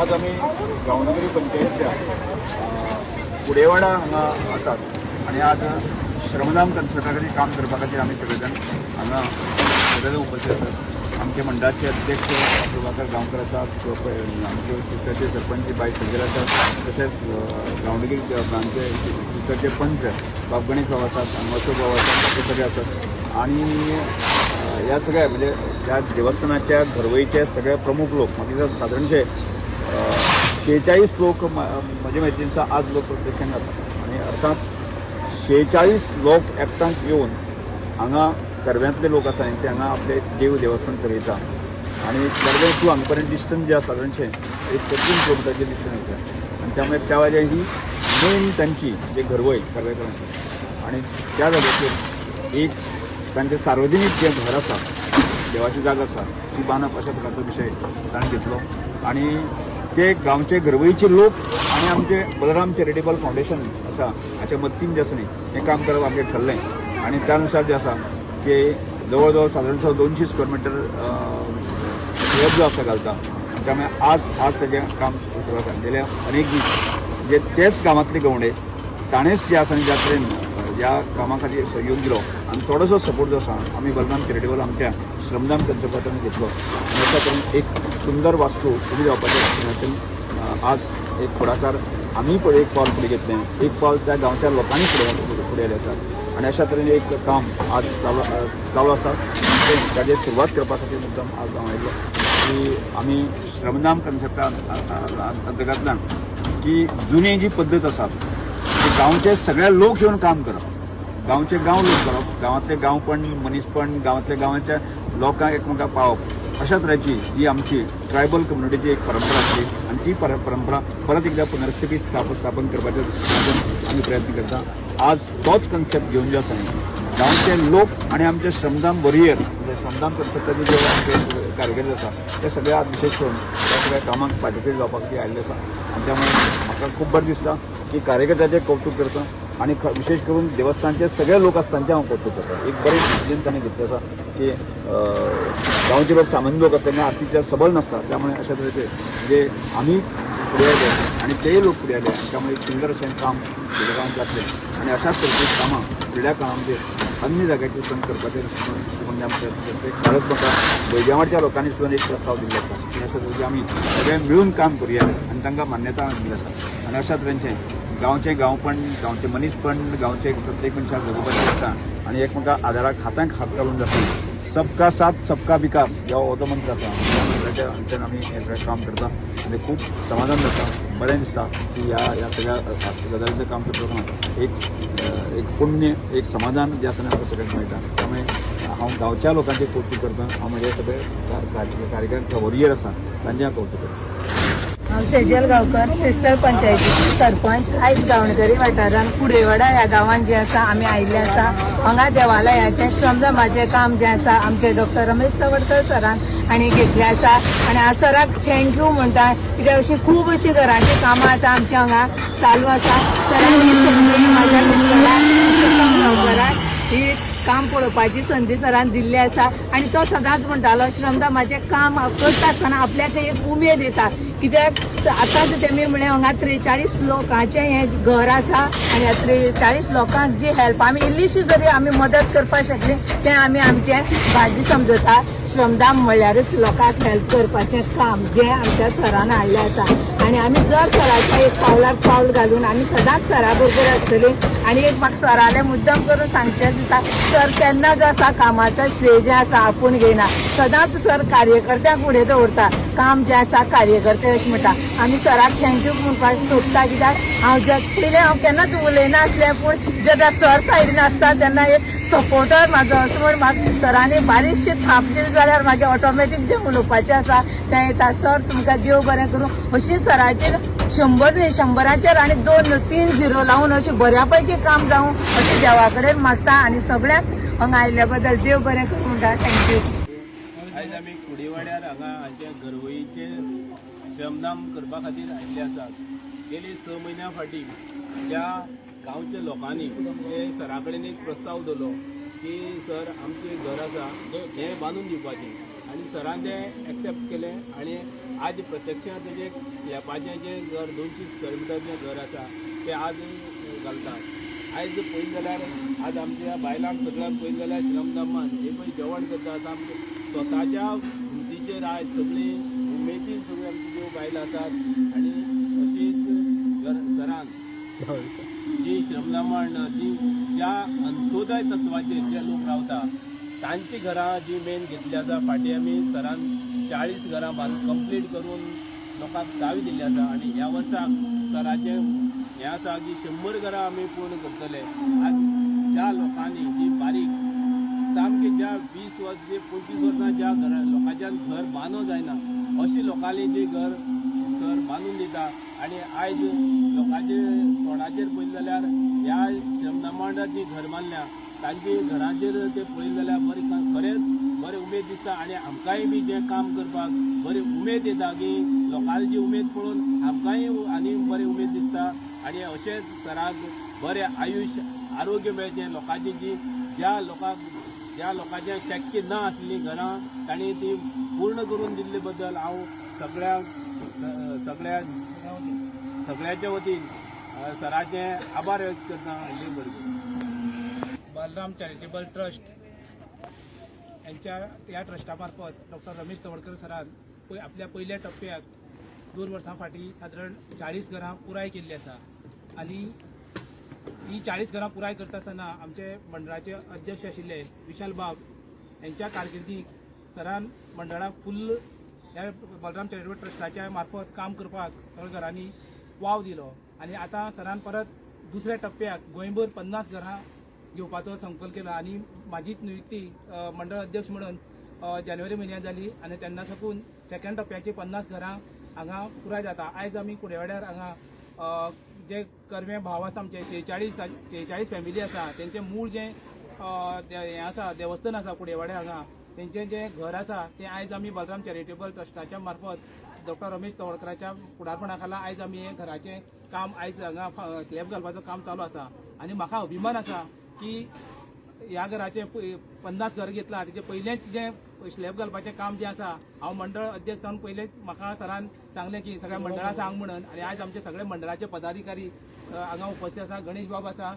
आज आमी गावनगरी पंचायतच्या अ, कुडेवाडा हांगा आसात आनी आज श्रमदान कन्सल्टा खातीर काम करपा खातीर आमी सगळे जाण हांगा सगळे जाण उपस्थित आसात आमचे मंडळाचे अध्यक्ष प्रभाकर गांवकर आसात आमचे सिस्टरचे सरपंच बाय सगळे आसात तशेंच अ, आमचे सिस्टरचे पंच बाब गणेश भाऊ आसात आणि अशोक भाऊ आसात ते सगळे आसात आणि ह्या या सगळ्या म्हणजे त्या देवस्थानाच्या घरवईचे सगळे प्रमुख लोक म्हणजे साधारणशे शेहेचाळीस लोक म- म्हजे मैत्रिणीचा आज लोक प्रत्यक्षान आसा आणि अर्थात शेहेचाळीस लोक एकठांय येवन हांगा कर्व्यांतले लोक आसा ते हांगा आपले देव देवस्थान चलयता आणि कर्वे टू हांगा पर्यंत डिस्टन्स जे आसा साधारणशे एक पस्तीस किलोमिटरचे डिस्टन्स आसा आणि त्यामुळे त्या वेळेला ही मेन तांची जे घरवय कर्वेकरांची आणि त्या जाग्याचेर एक तांचे सार्वजनीक जे घर आसा देवाची जागा आसा ती बांदप अशा प्रकारचो विशय ताणें घेतलो आणि ते गांवचे घरवळीचे लोक आणि आमचे बलराम चॅरिटेबल फाउंडेशन आसा हाच्या मदतीन जे आसा न्ही हें काम करप आमचें ठरलें आणि त्यानुसार जे आसा की जवळ जवळ साधारण दोनशे स्क्वेअर मीटर स्लॅब जो आसा घालता त्यामुळे आज आज तेजें काम सुरू गेल्या अनेक दीस जे तेच गावातले गवंडे ताणेंच जे आसा न्ही ज्या तरेन ह्या कामा खातीर सहयोग दिलो आनी थोडोसो सपोर्ट जो आसा आमी बलराम चॅरिटेबल आमच्या श्रमदान कंत्रपातान घेतलो. आनी अशा तरेन एक सुंदर वास्तू उबी जावपाच्या खातीर आज एक फुडाकार आमी पण एक पावल फुडें घेतलें. एक पावल त्या गांवच्या लोकांनी फुडें फुडें आयले आसात आनी अशा तरेन एक काम आज चालू चालू आसा ताजेर सुरवात करपा खातीर मुद्दम आज हांव आयलो की आमी श्रमदान कन्सेप्टा अंतर्गतल्यान की जुनी जी पद्दत आसा गांवचे सगळे लोक येऊन काम करप. गांवचे गांव लोक करप. गांवांतले गांवपण मनीसपण गांवांतल्या गांवांच्या लोकांक एकमेकांक पावप अशा तरेची ही आमची ट्रायबल कम्युनिटीची एक परंपरा आसली आनी ती पर परंपरा परत एकदा पुनर्स्थितीत स्थापन स्थापन करपाच्या दृश्टीन आमी प्रयत्न करता. आज तोच कन्सेप्ट घेवन जे आसा न्ही गांवचे लोक आणि आमचे श्रमदान वरियर म्हणजे श्रमदान कन्सेप्टाचे जे आमचे कार्यकर्ते आसा ते सगळे आज विशेष करून त्या सगळ्या कामांक पार्टिसिपेट जावपाक खातीर आयिल्ले आसा. आनी त्यामुळे म्हाका खूब बरें दिसता. की कार्यकर्त्याचें कौतुक करता आणि ख विशेष करून देवस्थानचे सगळे लोक आसता तांचें हांव कौतुक करता एक बरें डिसिजन ताणें घेतलें आसा की गांवचे लोक सामान्य लोक असतात तेन्ना आर्थिक सबळ नासता त्यामुळे अशा तरेचे म्हणजे आमी पुढे आले आणि ते लोक पुढे आले त्यामुळे एक सुंदर अशें काम फुडें गांवांत आनी अशाच तरेची कामां फुडल्या काळामध्ये अन्य जाग्याचेर सण करपाचे म्हणजे आमचे खरंच म्हाका बैजावाडच्या लोकांनी सुद्दां एक प्रस्ताव दिल्लो आसा की अशा तरेचे आमी सगळे मिळून काम करुया आनी तांकां मान्यता दिली आसा आनी अशा तरेचें गांवचें गांवपण गांवचें मनीसपण गांवचे प्रत्येक मनशाक जगोवपाचें आसता आनी एकमेका आदाराक हातांक हात घालून जाता. सबका साथ सबका विकास हो हो तो मंत्र आसा आमी हें सगळें काम करता. आनी खूब समाधान जाता बरें दिसता की ह्या ह्या सगळ्या गजालींचें काम करतना एक एक पुण्य एक समाधान जे आसा न्ही आमकां सगळ्यांक मेळटा त्यामुळे हांव गांवच्या लोकांची कौतुक करता. हांव म्हजे सगळे कार्यकर्ते वॉरियर आसा तांचें हांव कौतुक करता. हांव सेजल गांवकर सिस्टर पंचायतीची सरपंच आयज गांवणगरी वाठारांत कुडेवाडा ह्या गांवांत जे आसा आमी आयिल्ले आसा. हांगा देवालयाचें श्रमदामाचें काम जें आसा आमचे डॉक्टर रमेश तवडकर सरान आनी घेतलें आसा. आनी हांव सराक थँक्यू म्हणटा कित्याक अशीं खूब अशीं घरांची कामां आतां आमच्या हांगा चालू आसा. सरान ही संदी म्हाज्या मिस्टराक गांवकराक ही काम पळोवपाची संदी सरान दिल्ली आसा आनी तो सदांच म्हणटालो श्रमदामाचें काम करता आसतना आपल्याक एक उमेद येता कित्याक आतांच तेमी म्हळें हांगा त्रेचाळीस लोकांचें हें घर आसा आनी ह्या त्रेचाळीस लोकांक जी हेल्प आमी इल्लीशी जरी आमी मदत करपाक शकली तें आमी आमचें भाजी समजता. श्रमदाम म्हणल्यारूच लोकांक हेल्प करपाचें काम जें आमच्या सरान हाडलें आसा आनी आमी जर सराच्या एक पावलाक पावल घालून आमी सदांच सरा बरोबर आसतलीं आनी एक म्हाका सराला मुद्दम करून सांगचें दिसता सर केन्नाच आसा कामाचो श्रेय जे आसा आपूण घेना सदांच सर कार्यकर्त्यांक फुडें दवरता काम जें आसा कार्यकर्ते अशें म्हणटा आमी सराक थँक्यू म्हणपाक सोदता कित्याक हांव जर पयलें हांव केन्नाच उलयनासलें पूण जेन्ना सर सायडीन आसता तेन्ना एक सपोर्टर म्हाजो असो म्हण म्हाका सरांनी बारीकशी थाप दिली जाल्यार मागीर ऑटोमॅटीक जें उलोवपाचें आसा तें येता सर तुमकां देव बरें करूं. अशी सराचेर शंबर न्ही शंबराचेर आनी दोन तीन झिरो लावून अशें बऱ्यापैकी काम जावं अशें देवा कडेन मागता आनी सगळ्यांक हांगा आयिल्ल्या बद्दल देव बरें करूं म्हणटा थँक्यू आयज आमी कुडीवाड्यार हांगा हांचे घरवळीचे श्रमदाम करपा खातीर आयिल्ले आसात गेली स म्हयन्या फाटीं त्या गांवच्या लोकांनी सरा कडेन एक प्रस्ताव दवरलो की सर आमचें घर आसा तें बांदून दिवपाचें. आणि सरान तें एक्सेप्ट केलें आणि आज प्रत्यक्षात तेजे स्लॅबाचें जें घर दोनशे स्क्वेअर मिटरचें घर आसा तें आज घालतात. आयज पळयत जाल्यार आज आमच्या बायलांक सगळ्यांक पळयत जाल्यार श्रमदमान हे पळय जेवण करता सामकें स्वताच्या हिमतीचेर आयज सगळी उमेदीन सगळी आमची ज्यो बायलां आसात आनी अशीच घर सरान जी श्रमदमण जी ज्या अंत्योदय तत्वाचेर जे लोक रावता तांची घरां जी मेन घेतली आसा फाटीं आमी सरान चाळीस घरां बांद कंप्लीट करून लोकांक चावी दिल्ली आसा आनी ह्या वर्साक सराचें हें आसा की शंबर घरां आमी पूर्ण करतले. आज ज्या लोकांनी जी बारीक सामकी ज्या वीस वर्स जी पंचवीस वर्सां ज्या घरा लोकांच्यान घर बांदो जायना अशी लोकांनी जी घर घर बांदून दिता. आनी आयज लोकांचे तोंडाचेर पळयत जाल्यार ह्या श्रमदमांडात जी घर बांदल्या तांची घराचेर ते पळयलें जाल्यार बरें खरेंच बरें उमेद दिसता आनी आमकांय बी जें काम करपाक बरी उमेद येता की लोकांची जी उमेद पळोवन आमकांय आनी बरी उमेद दिसता आनी अशेंच सराक बरें आयुश्य आरोग्य मेळचें. लोकांची जी ज्या लोकांक ज्या लोकांचें शक्य ना आसली घरां तांणी ती पूर्ण करून दिल्ले बद्दल हांव सगळ्या सगळ्या सगळ्याच्या वतीन सराचे आभार व्यक्त करता. देव बरें बलराम चॅरिटेबल ट्रस्ट यांच्या या ट्रस्टामार्फत डॉक्टर रमेश तवडकर सरान पय आपल्या पहिल्या टप्प्याक दोन वर्सां फाटीं सादारण चाळीस घरां पुराय केल्लीं आसा. आनी ही चाळीस घरां पुराय करता आसतना आमचे मंडळाचे अध्यक्ष आशिल्ले विशाल बाब यांच्या कारकिर्दीक सरान मंडळाक फुल्ल ह्या बलराम चॅरिटेबल ट्रस्टाच्या मार्फत काम करपाक सगळ्या घरांनी वाव दिलो. आनी आतां सरान परत दुसऱ्या टप्प्याक गोंयभर पन्नास घरां घेवपाचो संकल्प केला आनी म्हाजीच नियुक्ती मंडळ अध्यक्ष म्हणून जानेवारी म्हयन्यांत जाली आनी तेन्ना साकून सेकंड टप्प्याची पन्नास घरां हांगा पुराय जाता. आयज आमी कुडेवाड्यार हांगा जे कर्मे भाव आसा आमचे शेचाळीस शेचाळीस फॅमिली आसा तेंचें मूळ जें हें आसा देवस्थान आसा कुडेवाड्यार हांगा तेंचें जें घर आसा तें आयज आमी बलराम चॅरिटेबल ट्रस्टाच्या मार्फत डॉक्टर रमेश तवडकराच्या फुडारपणा खाला आयज आमी हें घराचें काम आयज हांगा स्लॅब घालपाचो काम चालू आसा. आनी म्हाका अभिमान आसा की ह्या घराचे पन्नास घर घेतला. तेचे पयलेंच जे स्लॅब घालपाचें काम जें आसा हांव मंडळ अध्यक्ष जावन पयलेंच म्हाका सरान सांगलें की सगळ्या मंडळा सांग म्हणून. आनी आयज आमचे सगळे मंडळाचे पदाधिकारी हांगा उपस्थित आसा गणेश बाब आसा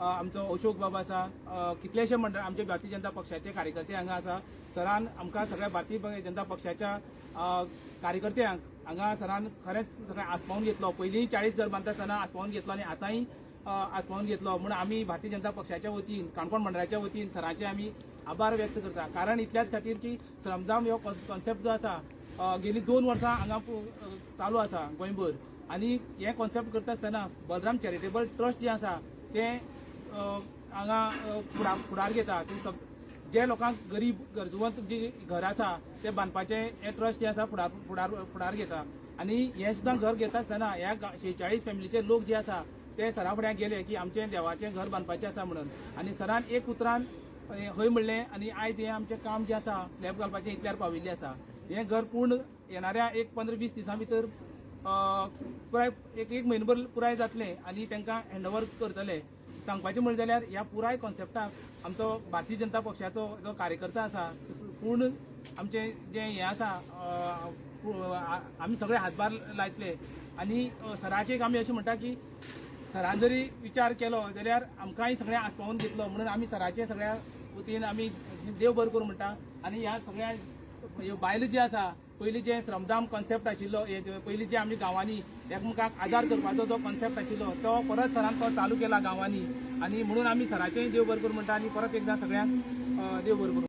आमचो अशोक बाब आसा कितलेशे मंडळ आमचे भारतीय जनता पक्षाचे कार्यकर्ते हांगा आसा सरान आमकां सगळ्या भारतीय जनता पक्षाच्या कार्यकर्त्यांक हांगा सरान खरेंच सगळें आस्पावून घेतलो. पयलींय चाळीस घर बांदता आसतना आस्पावून घेतलो आनी आतांय आस्पावून घेतलो. म्हूण आमी भारतीय जनता पक्षाच्या वतीन काणकोण मंडळाच्या वतीन सरांचे आमी आभार व्यक्त करता. कारण इतल्याच खातीर की श्रमदाम हो कॉन्सेप्ट जो आसा गेली दोन वर्सां हांगा चालू आसा गोंयभर. आनी हे कॉन्सेप्ट करता आसतना बलराम चॅरिटेबल ट्रस्ट जे आसा ते हांगा फुडार फुडार घेता. ते जे लोकांक गरीब गरजवंत जी घर आसा ते बांदपाचे हे ट्रस्ट जे आसा फुडार फुडार फुडार घेता. आनी हे सुद्दां घर घेता आसतना ह्या शेचाळीस फॅमिलीचे लोक जे आसा ते सरा फुड्यान गेले की आमचें देवाचें घर बांदपाचें आसा म्हणून. आनी सरान एक उतरान हय म्हणलें आनी आयज हें आमचें काम जें आसा स्लॅब घालपाचें इतल्यार पाविल्लें आसा. हें घर पूर्ण येणाऱ्या एक पंदरा वीस दिसां भितर पुराय एक एक म्हयनोभर पुराय जातलें आनी तांकां हँडओवर करतले. सांगपाचें म्हणलें जाल्यार ह्या पुराय कॉन्सेप्टाक आमचो भारतीय जनता पक्षाचो जो कार्यकर्ता आसा पूर्ण आमचें जें हें आसा आमी सगळे हातभार लायतले. आनी सराचे आमी अशें म्हणटा की सरान जरी विचार केलो जाल्यार आमकांय सगळ्या आस्पावून घेतलो म्हणून आमी सराचे सगळ्या वतीन आमी देव बर करूं म्हणटा. आनी ह्या सगळ्या ह्यो बायलो जे आसा पयलीं जे श्रमदाम कॉन्सेप्ट आशिल्लो हे पयलीं जे आमी गांवांनी एकमेकांक आदार करपाचो जो कॉन्सेप्ट आशिल्लो तो परत सरान तो चालू केला गांवांनी. आनी म्हणून आमी सराचेंय देव बरें करूं म्हणटा आनी परत एकदां सगळ्यांक देव बरें करूं